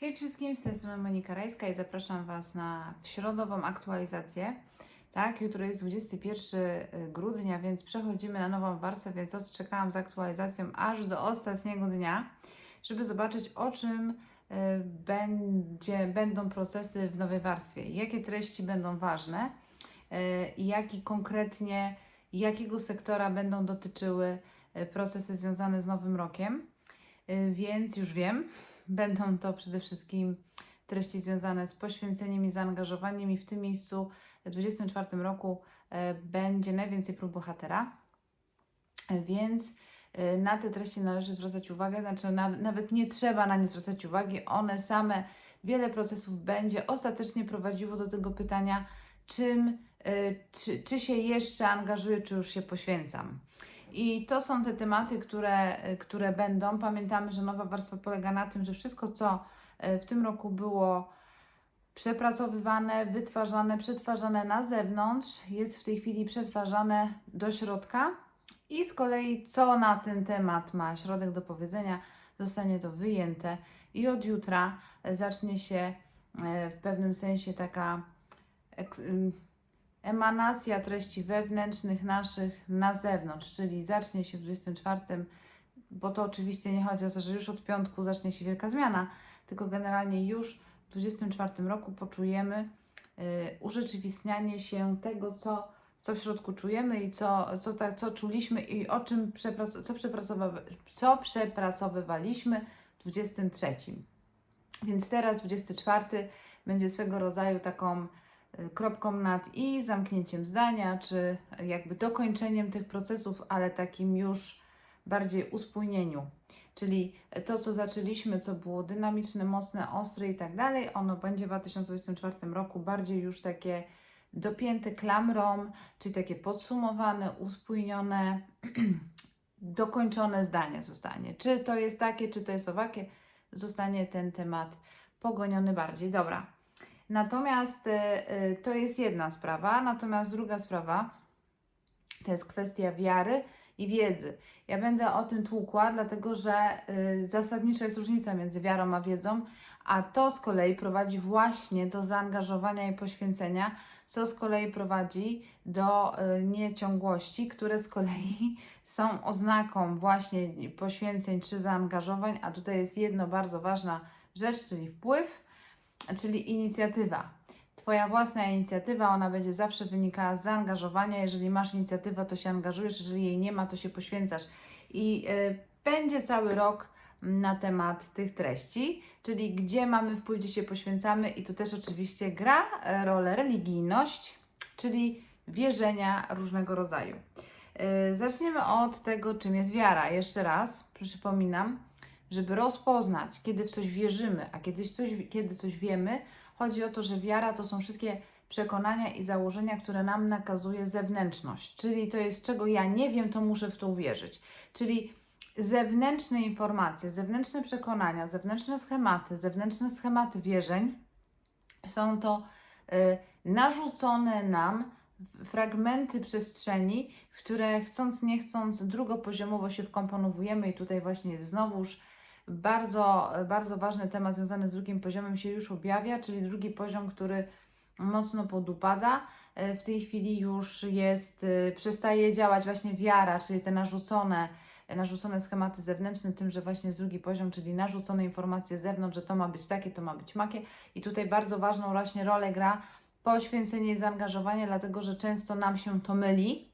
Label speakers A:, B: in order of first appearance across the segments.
A: Hej wszystkim, z tej strony Monika Rajska i zapraszam Was na środową aktualizację. Tak, jutro jest 21 grudnia, więc przechodzimy na nową warstwę, więc odczekałam z aktualizacją aż do ostatniego dnia, żeby zobaczyć o czym y, będzie, będą procesy w nowej warstwie, jakie treści będą ważne y, i jaki konkretnie, jakiego sektora będą dotyczyły y, procesy związane z nowym rokiem. Y, Więc już wiem, będą to przede wszystkim treści związane z poświęceniem i zaangażowaniem, i w tym miejscu w 2024 roku e, będzie najwięcej prób bohatera. E, Więc e, na te treści należy zwracać uwagę, znaczy na, nawet nie trzeba na nie zwracać uwagi, one same, wiele procesów będzie ostatecznie prowadziło do tego pytania, czym, czy, czy się jeszcze angażuję, czy już się poświęcam. I to są te tematy, które, które będą. Pamiętamy, że nowa warstwa polega na tym, że wszystko, co e, w tym roku było przepracowywane, wytwarzane, przetwarzane na zewnątrz, jest w tej chwili przetwarzane do środka. I z kolei, co na ten temat ma środek do powiedzenia, zostanie to wyjęte. I od jutra e, zacznie się e, w pewnym sensie taka emanacja treści wewnętrznych naszych na zewnątrz, czyli zacznie się w 24, bo to oczywiście nie chodzi o to, że już od piątku zacznie się wielka zmiana, tylko generalnie już w 24 roku poczujemy y, urzeczywistnianie się tego, co, co w środku czujemy i co, co, ta, co czuliśmy i o czym co, przepracowa- co przepracowywaliśmy w 23. Więc teraz 24 będzie swego rodzaju taką kropką nad i, zamknięciem zdania, czy jakby dokończeniem tych procesów, ale takim już bardziej uspójnieniu. Czyli to, co zaczęliśmy, co było dynamiczne, mocne, ostre i tak dalej, ono będzie w 2024 roku bardziej już takie dopięte klamrą, czyli takie podsumowane, uspójnione, dokończone zdanie zostanie. Czy to jest takie, czy to jest owakie, zostanie ten temat pogoniony bardziej. Dobra. Natomiast y, y, to jest jedna sprawa, natomiast druga sprawa to jest kwestia wiary i wiedzy. Ja będę o tym tłukła, dlatego że y, zasadnicza jest różnica między wiarą a wiedzą, a to z kolei prowadzi właśnie do zaangażowania i poświęcenia, co z kolei prowadzi do nieciągłości, które z kolei są oznaką właśnie poświęceń czy zaangażowań, a tutaj jest jedno bardzo ważna rzecz, czyli wpływ, czyli inicjatywa. Twoja własna inicjatywa, ona będzie zawsze wynikała z zaangażowania. Jeżeli masz inicjatywę, to się angażujesz, jeżeli jej nie ma, to się poświęcasz. I y, będzie cały rok na temat tych treści, czyli gdzie mamy wpływ, gdzie się poświęcamy, i tu też oczywiście gra e, rolę religijność, czyli wierzenia różnego rodzaju. Y, Zaczniemy od tego, czym jest wiara. Jeszcze raz przypominam, żeby rozpoznać, kiedy w coś wierzymy, a kiedy coś, kiedy coś wiemy, chodzi o to, że wiara to są wszystkie przekonania i założenia, które nam nakazuje zewnętrzność. Czyli to jest, czego ja nie wiem, to muszę w to uwierzyć. Czyli zewnętrzne informacje, zewnętrzne przekonania, zewnętrzne schematy, zewnętrzne schematy wierzeń są to y, narzucone nam fragmenty przestrzeni, w które chcąc, nie chcąc, drugopoziomowo się wkomponowujemy i tutaj właśnie znowuż bardzo, bardzo ważny temat związany z drugim poziomem się już objawia, czyli drugi poziom, który mocno podupada. E, W tej chwili już jest, y, przestaje działać właśnie wiara, czyli te narzucone, narzucone schematy zewnętrzne, tym, że właśnie jest drugi poziom, czyli narzucone informacje z zewnątrz, że to ma być takie, to ma być makie. I tutaj bardzo ważną właśnie rolę gra poświęcenie i zaangażowanie, dlatego że często nam się to myli,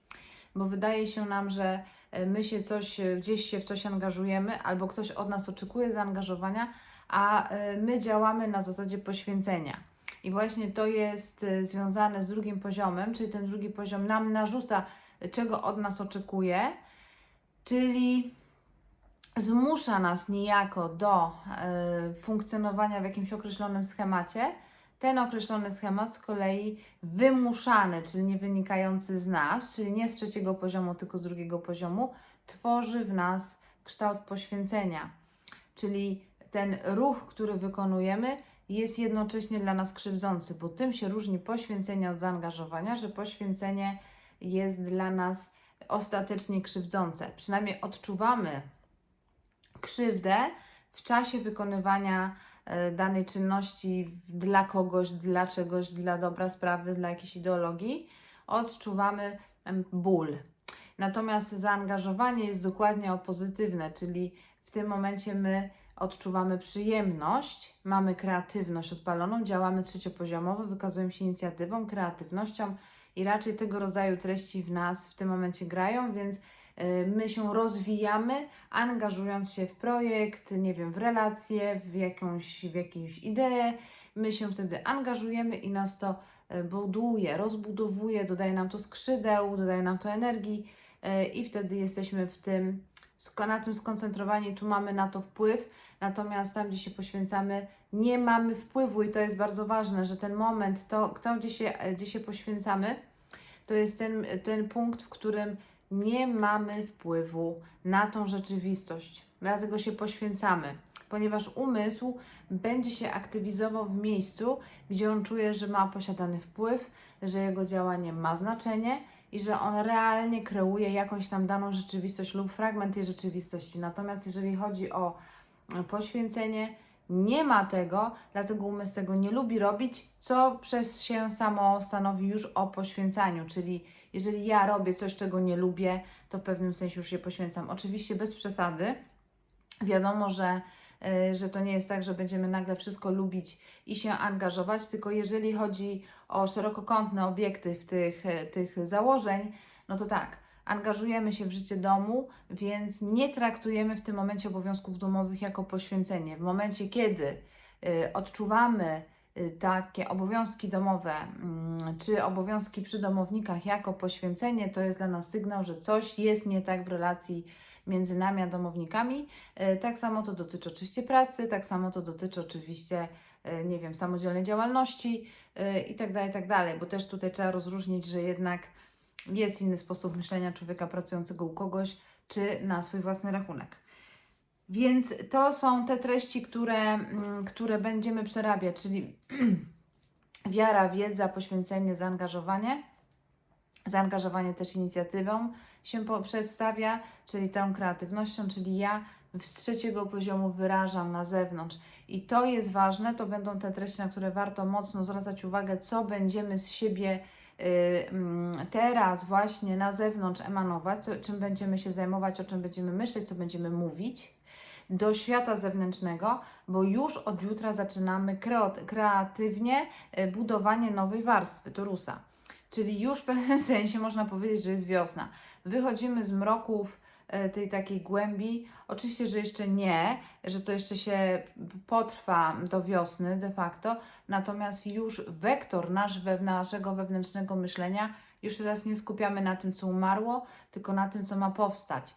A: bo wydaje się nam, że e, my się coś, e, gdzieś się w coś angażujemy, albo ktoś od nas oczekuje zaangażowania, a e, my działamy na zasadzie poświęcenia. I właśnie to jest e, związane z drugim poziomem, czyli ten drugi poziom nam narzuca, e, czego od nas oczekuje, czyli zmusza nas niejako do e, funkcjonowania w jakimś określonym schemacie. Ten określony schemat z kolei wymuszany, czyli nie wynikający z nas, czyli nie z trzeciego poziomu, tylko z drugiego poziomu, tworzy w nas kształt poświęcenia. Czyli ten ruch, który wykonujemy, jest jednocześnie dla nas krzywdzący, bo tym się różni poświęcenie od zaangażowania, że poświęcenie jest dla nas ostatecznie krzywdzące. Przynajmniej odczuwamy krzywdę w czasie wykonywania danej czynności dla kogoś, dla czegoś, dla dobra sprawy, dla jakiejś ideologii, odczuwamy ból. Natomiast zaangażowanie jest dokładnie opozytywne, czyli w tym momencie my odczuwamy przyjemność, mamy kreatywność odpaloną, działamy trzeciopoziomowo, wykazujemy się inicjatywą, kreatywnością i raczej tego rodzaju treści w nas w tym momencie grają, więc my się rozwijamy, angażując się w projekt, nie wiem, w relacje, w jakąś, w jakąś ideę. My się wtedy angażujemy i nas to y, buduje, rozbudowuje, dodaje nam to skrzydeł, dodaje nam to energii y, i wtedy jesteśmy w tym, na tym skoncentrowani, tu mamy na to wpływ, natomiast tam, gdzie się poświęcamy, nie mamy wpływu i to jest bardzo ważne, że ten moment, to, to gdzie, się, gdzie się poświęcamy, to jest ten, ten punkt, w którym nie mamy wpływu na tą rzeczywistość. Dlatego się poświęcamy, ponieważ umysł będzie się aktywizował w miejscu, gdzie on czuje, że ma posiadany wpływ, że jego działanie ma znaczenie i że on realnie kreuje jakąś tam daną rzeczywistość lub fragment tej rzeczywistości. Natomiast jeżeli chodzi o poświęcenie, nie ma tego, dlatego umysł tego nie lubi robić, co przez się samo stanowi już o poświęcaniu, czyli jeżeli ja robię coś, czego nie lubię, to w pewnym sensie już się poświęcam. Oczywiście bez przesady. Wiadomo, że, y, że to nie jest tak, że będziemy nagle wszystko lubić i się angażować, tylko jeżeli chodzi o szerokokątne obiekty tych, y, tych założeń, no to tak, angażujemy się w życie domu, więc nie traktujemy w tym momencie obowiązków domowych jako poświęcenie. W momencie, kiedy y, odczuwamy y, takie obowiązki domowe mm, czy obowiązki przy domownikach jako poświęcenie, to jest dla nas sygnał, że coś jest nie tak w relacji między nami a domownikami. E, Tak samo to dotyczy oczywiście pracy, tak samo to dotyczy oczywiście, nie wiem, samodzielnej działalności e, i tak tak bo też tutaj trzeba rozróżnić, że jednak jest inny sposób myślenia człowieka pracującego u kogoś, czy na swój własny rachunek. Więc to są te treści, które, mm, które będziemy przerabiać, czyli wiara, wiedza, poświęcenie, zaangażowanie. Zaangażowanie też inicjatywą się przedstawia, czyli tą kreatywnością, czyli ja z trzeciego poziomu wyrażam na zewnątrz. I to jest ważne, to będą te treści, na które warto mocno zwracać uwagę, co będziemy z siebie teraz właśnie na zewnątrz emanować, co, czym będziemy się zajmować, o czym będziemy myśleć, co będziemy mówić do świata zewnętrznego, bo już od jutra zaczynamy kreatywnie y, budowanie nowej warstwy Torusa. Czyli już w pewnym sensie można powiedzieć, że jest wiosna. Wychodzimy z mroków tej takiej głębi. Oczywiście, że jeszcze nie, że to jeszcze się potrwa do wiosny de facto, natomiast już wektor nasz, naszego wewnętrznego myślenia, już teraz nie skupiamy na tym, co umarło, tylko na tym, co ma powstać.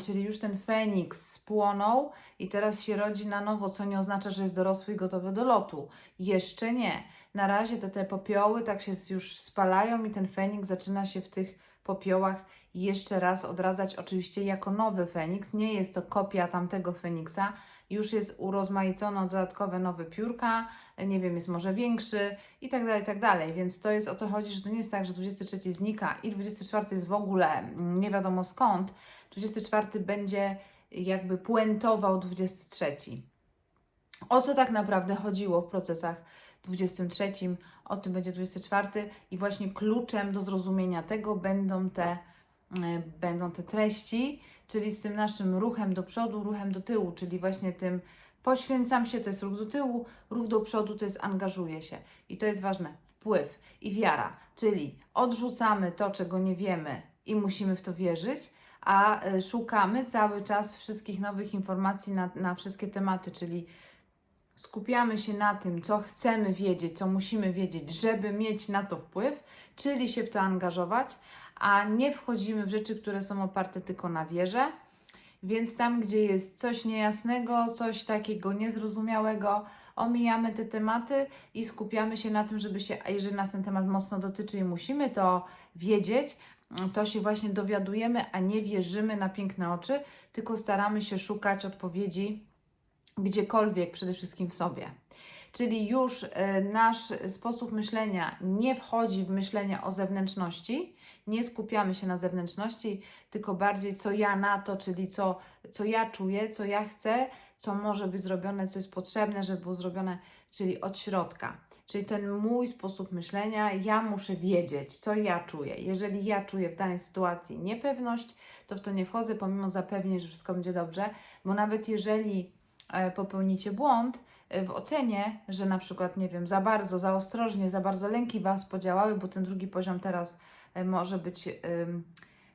A: Czyli już ten Feniks spłonął i teraz się rodzi na nowo, co nie oznacza, że jest dorosły i gotowy do lotu. Jeszcze nie. Na razie te, te popioły tak się już spalają i ten Feniks zaczyna się w tych popiołach jeszcze raz odradzać, oczywiście jako nowy Feniks. Nie jest to kopia tamtego Feniksa. Już jest urozmaicono dodatkowe nowe piórka, nie wiem, jest może większy i tak dalej, i tak dalej. Więc to jest o to chodzi, że to nie jest tak, że 23 znika i 24 jest w ogóle mm, nie wiadomo skąd. 24 będzie jakby puentował 23. O co tak naprawdę chodziło w procesach 23, o tym będzie 24 i właśnie kluczem do zrozumienia tego będą te, e, będą te treści, czyli z tym naszym ruchem do przodu, ruchem do tyłu, czyli właśnie tym poświęcam się, to jest ruch do tyłu, ruch do przodu to jest angażuję się. I to jest ważne, wpływ i wiara, czyli odrzucamy to, czego nie wiemy i musimy w to wierzyć, a e, szukamy cały czas wszystkich nowych informacji na, na wszystkie tematy, czyli skupiamy się na tym, co chcemy wiedzieć, co musimy wiedzieć, żeby mieć na to wpływ, czyli się w to angażować, a nie wchodzimy w rzeczy, które są oparte tylko na wierze. Więc tam, gdzie jest coś niejasnego, coś takiego niezrozumiałego, omijamy te tematy i skupiamy się na tym, żeby się, a jeżeli nas ten temat mocno dotyczy i musimy to wiedzieć, to się właśnie dowiadujemy, a nie wierzymy na piękne oczy, tylko staramy się szukać odpowiedzi gdziekolwiek, przede wszystkim w sobie. Czyli już y, nasz sposób myślenia nie wchodzi w myślenie o zewnętrzności, nie skupiamy się na zewnętrzności, tylko bardziej co ja na to, czyli co, co ja czuję, co ja chcę, co może być zrobione, co jest potrzebne, żeby było zrobione, czyli od środka. Czyli ten mój sposób myślenia, ja muszę wiedzieć, co ja czuję. Jeżeli ja czuję w danej sytuacji niepewność, to w to nie wchodzę, pomimo zapewnień, że wszystko będzie dobrze, bo nawet jeżeli popełnicie błąd e, w ocenie, że na przykład, nie wiem, za bardzo, za ostrożnie, za bardzo lęki Was podziałały, bo ten drugi poziom teraz e, może być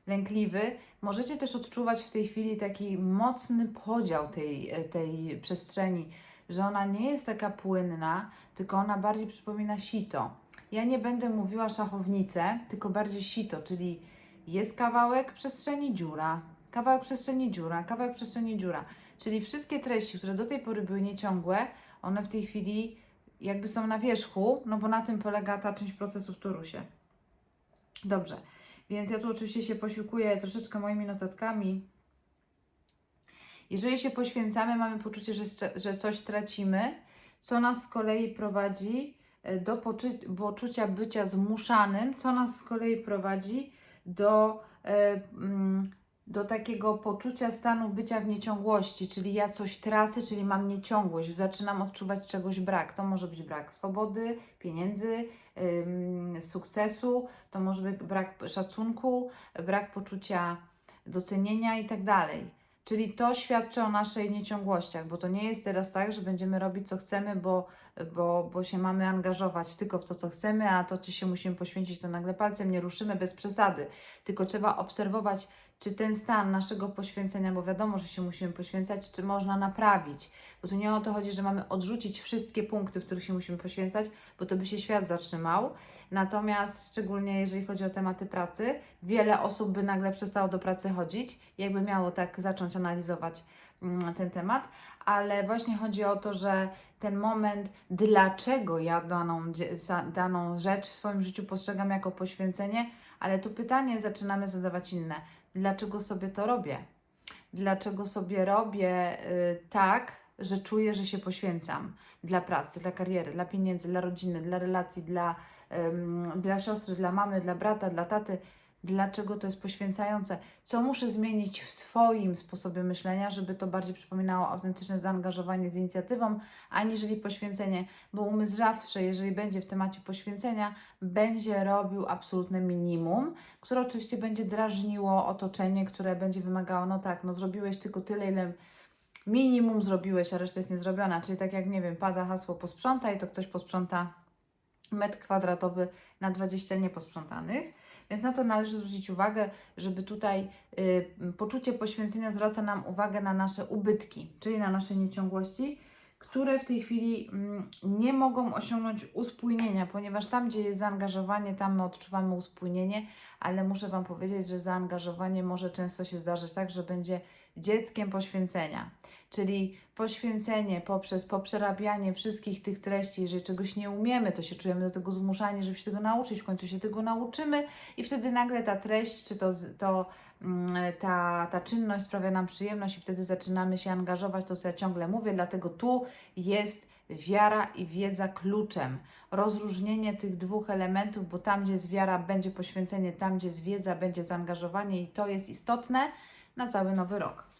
A: lękliwy, możecie też odczuwać w tej chwili taki mocny podział tej, e, tej przestrzeni, że ona nie jest taka płynna, tylko ona bardziej przypomina sito. Ja nie będę mówiła szachownicę, tylko bardziej sito, czyli jest kawałek przestrzeni dziura, kawałek przestrzeni dziura, kawałek przestrzeni dziura. Czyli wszystkie treści, które do tej pory były nieciągłe, one w tej chwili jakby są na wierzchu, no bo na tym polega ta część procesu w torusie. Dobrze, więc ja tu oczywiście się posiłkuję troszeczkę moimi notatkami. Jeżeli się poświęcamy, mamy poczucie, że, że coś tracimy, co nas z kolei prowadzi e, do poczucia bycia zmuszanym, co nas z kolei prowadzi do, mm, do takiego poczucia stanu bycia w nieciągłości, czyli ja coś tracę, czyli mam nieciągłość, zaczynam odczuwać czegoś brak. To może być brak swobody, pieniędzy, ym, sukcesu, to może być brak szacunku, brak poczucia docenienia i tak dalej. Czyli to świadczy o naszej nieciągłościach, bo to nie jest teraz tak, że będziemy robić co chcemy, bo, bo, bo się mamy angażować tylko w to, co chcemy, a to, czy się musimy poświęcić, to nagle palcem nie ruszymy bez przesady. Tylko trzeba obserwować, czy ten stan naszego poświęcenia, bo wiadomo, że się musimy poświęcać, czy można naprawić. Bo tu nie o to chodzi, że mamy odrzucić wszystkie punkty, w których się musimy poświęcać, bo to by się świat zatrzymał. Natomiast szczególnie jeżeli chodzi o tematy pracy, wiele osób by nagle przestało do pracy chodzić, jakby miało tak zacząć analizować mm, ten temat, ale właśnie chodzi o to, że ten moment, dlaczego ja daną, daną rzecz w swoim życiu postrzegam jako poświęcenie, ale tu pytanie zaczynamy zadawać inne. Dlaczego sobie to robię? Dlaczego sobie robię y, tak, że czuję, że się poświęcam dla pracy, dla kariery, dla pieniędzy, dla rodziny, dla relacji, dla, dla siostry, dla mamy, dla brata, dla taty? Dlaczego to jest poświęcające? Co muszę zmienić w swoim sposobie myślenia, żeby to bardziej przypominało autentyczne zaangażowanie z inicjatywą, aniżeli poświęcenie? Bo umysł zawsze, jeżeli będzie w temacie poświęcenia, będzie robił absolutne minimum, które oczywiście będzie drażniło otoczenie, które będzie wymagało, no tak, no zrobiłeś tylko tyle, ile minimum zrobiłeś, a reszta jest niezrobiona. Czyli tak jak, nie wiem, pada hasło posprzątaj, to ktoś posprząta metr kwadratowy na 20 nieposprzątanych. Więc na to należy zwrócić uwagę, żeby tutaj y, poczucie poświęcenia zwraca nam uwagę na nasze ubytki, czyli na nasze nieciągłości, które w tej chwili mm, nie mogą osiągnąć uspójnienia, ponieważ tam, gdzie jest zaangażowanie, tam my odczuwamy uspójnienie, ale muszę Wam powiedzieć, że zaangażowanie może często się zdarzyć tak, że będzie dzieckiem poświęcenia. Czyli poświęcenie poprzez poprzerabianie wszystkich tych treści, jeżeli czegoś nie umiemy, to się czujemy do tego zmuszani, żeby się tego nauczyć, w końcu się tego nauczymy i wtedy nagle ta treść, czy to, to mm, ta, ta czynność sprawia nam przyjemność i wtedy zaczynamy się angażować, to co ja ciągle mówię, dlatego tu jest wiara i wiedza kluczem. Rozróżnienie tych dwóch elementów, bo tam, gdzie jest wiara, będzie poświęcenie, tam, gdzie jest wiedza, będzie zaangażowanie i to jest istotne na cały nowy rok.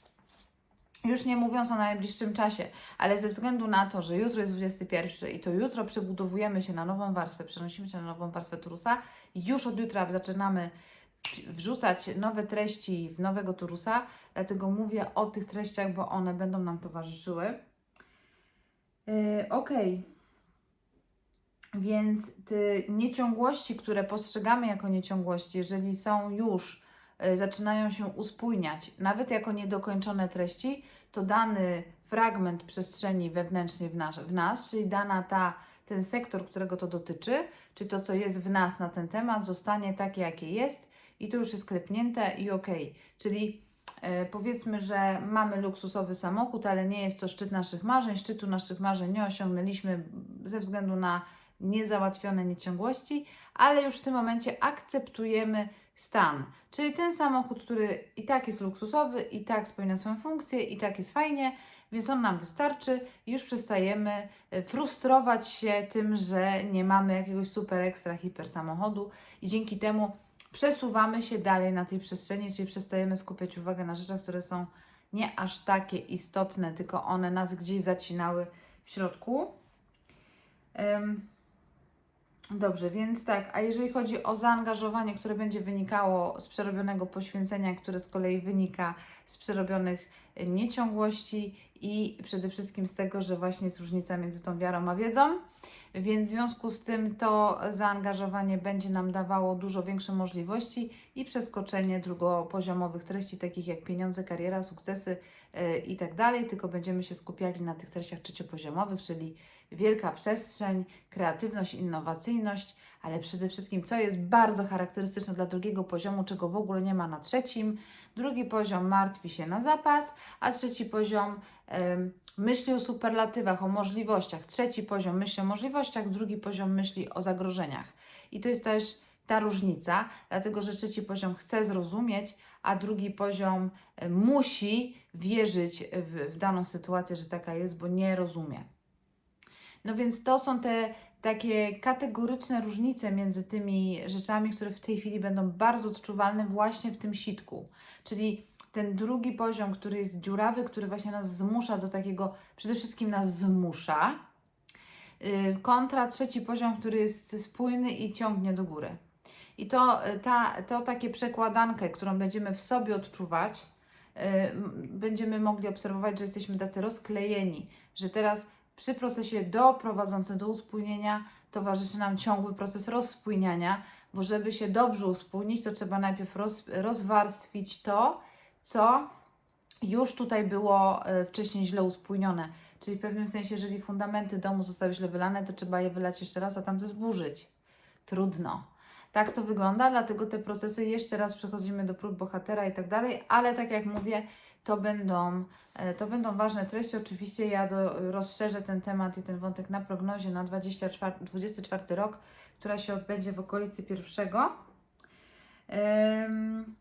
A: Już nie mówiąc o najbliższym czasie, ale ze względu na to, że jutro jest 21 i to jutro przebudowujemy się na nową warstwę, przenosimy się na nową warstwę Turusa, już od jutra zaczynamy wrzucać nowe treści w nowego Turusa, dlatego mówię o tych treściach, bo one będą nam towarzyszyły. Yy, Okej. Więc te nieciągłości, które postrzegamy jako nieciągłości, jeżeli są już, zaczynają się uspójniać, nawet jako niedokończone treści, to dany fragment przestrzeni wewnętrznej w nas, w nas czyli dana ta, ten sektor, którego to dotyczy, czy to, co jest w nas na ten temat, zostanie takie, jakie jest i to już jest klepnięte i okej. Czyli e, powiedzmy, że mamy luksusowy samochód, ale nie jest to szczyt naszych marzeń. Szczytu naszych marzeń nie osiągnęliśmy ze względu na niezałatwione nieciągłości, ale już w tym momencie akceptujemy stan. Czyli ten samochód, który i tak jest luksusowy, i tak spełnia swoją funkcję, i tak jest fajnie, więc on nam wystarczy już przestajemy e, frustrować się tym, że nie mamy jakiegoś super ekstra hiper samochodu i dzięki temu przesuwamy się dalej na tej przestrzeni, czyli przestajemy skupiać uwagę na rzeczach, które są nie aż takie istotne, tylko one nas gdzieś zacinały w środku. Dobrze, więc tak, a jeżeli chodzi o zaangażowanie, które będzie wynikało z przerobionego poświęcenia, które z kolei wynika z przerobionych e, nieciągłości i przede wszystkim z tego, że właśnie jest różnica między tą wiarą a wiedzą, więc w związku z tym to zaangażowanie będzie nam dawało dużo większe możliwości i przeskoczenie drugopoziomowych treści, takich jak pieniądze, kariera, sukcesy i tak dalej, tylko będziemy się skupiali na tych treściach trzeciopoziomowych, czyli wielka przestrzeń, kreatywność, innowacyjność, ale przede wszystkim, co jest bardzo charakterystyczne dla drugiego poziomu, czego w ogóle nie ma na trzecim. Drugi poziom martwi się na zapas, a trzeci poziom myśli o superlatywach, o możliwościach. Trzeci poziom myśli o możliwościach, drugi poziom myśli o zagrożeniach. I to jest też ta różnica, dlatego że trzeci poziom chce zrozumieć, a drugi poziom e, musi wierzyć w, w daną sytuację, że taka jest, bo nie rozumie. No więc to są te takie kategoryczne różnice między tymi rzeczami, które w tej chwili będą bardzo odczuwalne właśnie w tym sitku. Czyli ten drugi poziom, który jest dziurawy, który właśnie nas zmusza do takiego, przede wszystkim nas zmusza, yy, kontra trzeci poziom, który jest spójny i ciągnie do góry. I to, y, ta, to takie przekładankę, którą będziemy w sobie odczuwać, yy, będziemy mogli obserwować, że jesteśmy tacy rozklejeni, że teraz przy procesie doprowadzącym do uspójnienia towarzyszy nam ciągły proces rozspójniania, bo żeby się dobrze uspójnić, to trzeba najpierw roz, rozwarstwić to, co już tutaj było e, wcześniej źle uspójnione. Czyli w pewnym sensie, jeżeli fundamenty domu zostały źle wylane, to trzeba je wylać jeszcze raz, a tamte zburzyć. Trudno. Tak to wygląda, dlatego te procesy jeszcze raz przechodzimy do prób bohatera i tak dalej, ale tak jak mówię, to będą, e, to będą ważne treści. Oczywiście ja do, rozszerzę ten temat i ten wątek na prognozie na 24, 24 rok, która się odbędzie w okolicy pierwszego. Ym,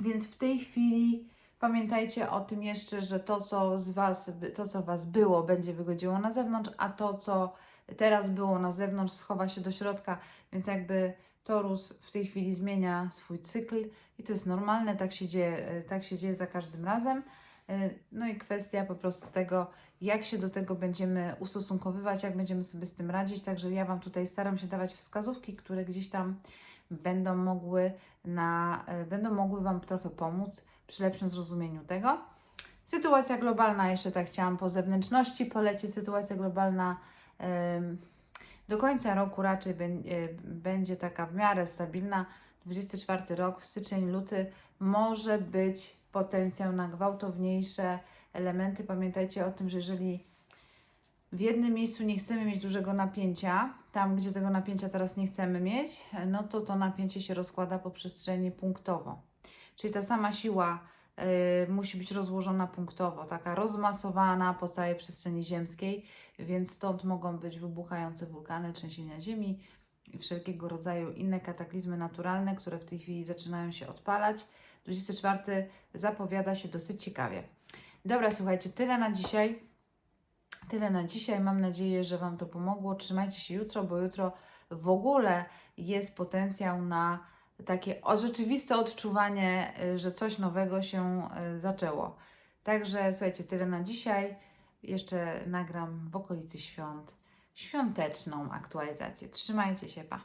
A: więc w tej chwili pamiętajcie o tym jeszcze, że to co z was, to co was było, będzie wychodziło na zewnątrz, a to co teraz było na zewnątrz schowa się do środka, więc jakby Torus w tej chwili zmienia swój cykl i to jest normalne, tak się dzieje, e, tak się dzieje za każdym razem. E, No i kwestia po prostu tego, jak się do tego będziemy ustosunkowywać, jak będziemy sobie z tym radzić. Także ja Wam tutaj staram się dawać wskazówki, które gdzieś tam będą mogły, na, e, będą mogły Wam trochę pomóc przy lepszym zrozumieniu tego. Sytuacja globalna, jeszcze tak chciałam po zewnętrzności polecieć. Sytuacja globalna do końca roku raczej e, będzie taka w miarę stabilna. 24 rok, w styczeń, luty może być potencjał na gwałtowniejsze elementy. Pamiętajcie o tym, że jeżeli w jednym miejscu nie chcemy mieć dużego napięcia, tam gdzie tego napięcia teraz nie chcemy mieć, no to to napięcie się rozkłada po przestrzeni punktowo. Czyli ta sama siła musi być rozłożona punktowo, taka rozmasowana po całej przestrzeni ziemskiej, więc stąd mogą być wybuchające wulkany, trzęsienia ziemi i wszelkiego rodzaju inne kataklizmy naturalne, które w tej chwili zaczynają się odpalać. 24 zapowiada się dosyć ciekawie. Dobra, słuchajcie, tyle na dzisiaj. Tyle na dzisiaj. Mam nadzieję, że Wam to pomogło. Trzymajcie się jutro, bo jutro w ogóle jest potencjał na takie rzeczywiste odczuwanie, y, że coś nowego się y, zaczęło. Także słuchajcie, tyle na dzisiaj. Jeszcze nagram w okolicy świąt świąteczną aktualizację. Trzymajcie się, pa!